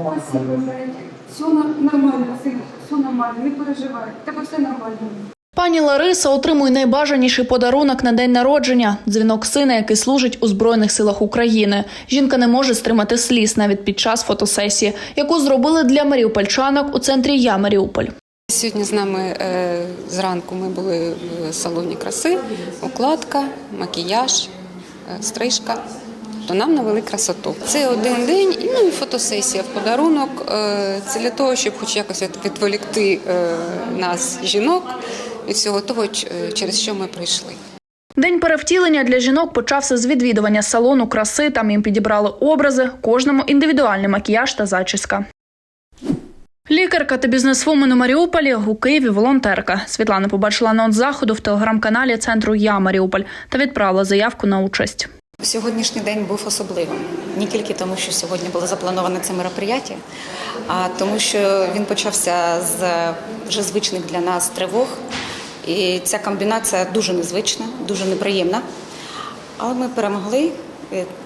Спасибо. Все нормально, все нормально, не переживай. Тебе все нормально. Пані Лариса отримує найбажаніший подарунок на день народження дзвінок сина, який служить у Збройних силах України. Жінка не може стримати сліз навіть під час фотосесії, яку зробили для маріупольчанок у центрі Я Маріуполь. Сьогодні з нами е, зранку ми були в салоні краси, укладка, макіяж, е, стрижка. То нам навели красоту. Це один день, ну і фотосесія в подарунок. Е, Це для того, щоб хоч якось відволікти е, нас, жінок, від всього того, е, через що ми прийшли. День перевтілення для жінок почався з відвідування салону краси. Там їм підібрали образи, кожному індивідуальний макіяж та зачіска. Лікарка та бізнесвумен у Маріуполі у Києві волонтерка. Світлана побачила анонс заходу в телеграм-каналі центру Я Маріуполь та відправила заявку на участь. Сьогоднішній день був особливим не тільки тому, що сьогодні було заплановане це мероприятие, а тому, що він почався з вже звичних для нас тривог. І ця комбінація дуже незвична, дуже неприємна. Але ми перемогли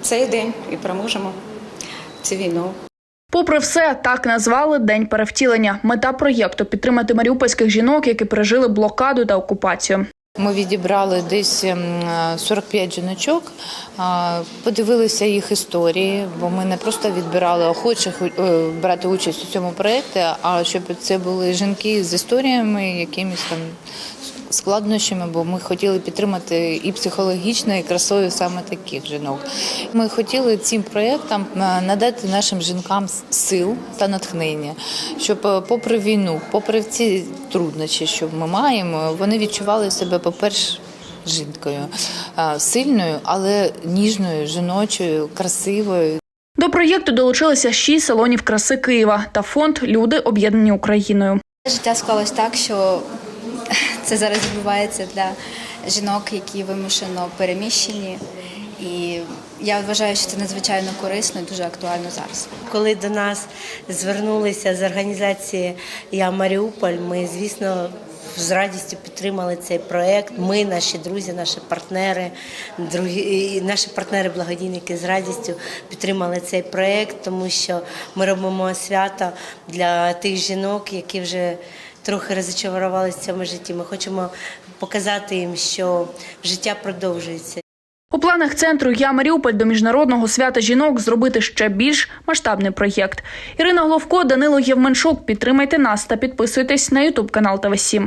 цей день і переможемо цю війну. Попри все, так назвали День перевтілення. Мета проєкту підтримати маріупольських жінок, які пережили блокаду та окупацію. Ми відібрали десь ем, 45 жіночок, подивилися їх історії, бо ми не просто відбирали охочих е, брати участь у цьому проєкті, а щоб це були жінки з історіями, якимись там складнощами, бо ми хотіли підтримати і психологічно, і красою саме таких жінок. Ми хотіли цим проєктам е, надати нашим жінкам сил та натхнення, щоб е, попри війну, попри ці труднощі, що ми маємо, вони відчували себе, по-перше, жінкою сильною, але ніжною, жіночою, красивою. До проєкту долучилися шість салонів краси Києва та фонд Люди об'єднані Україною. Життя склалось так, що це зараз відбувається для жінок, які вимушено переміщені. І я вважаю, що це надзвичайно корисно і дуже актуально зараз. Коли до нас звернулися з організації Я Маріуполь, ми, звісно, з радістю підтримали цей проект. Ми, наші друзі, наші партнери, другі наші партнери благодійники з радістю підтримали цей проект, тому що ми робимо свято для тих жінок, які вже трохи розчарувалися в цьому житті. Ми хочемо показати їм, що життя продовжується. У планах центру Я Маріуполь до міжнародного свята жінок зробити ще більш масштабний проєкт. Ірина Головко, Данило Євменшук. Підтримайте нас та підписуйтесь на Ютуб канал ТВ 7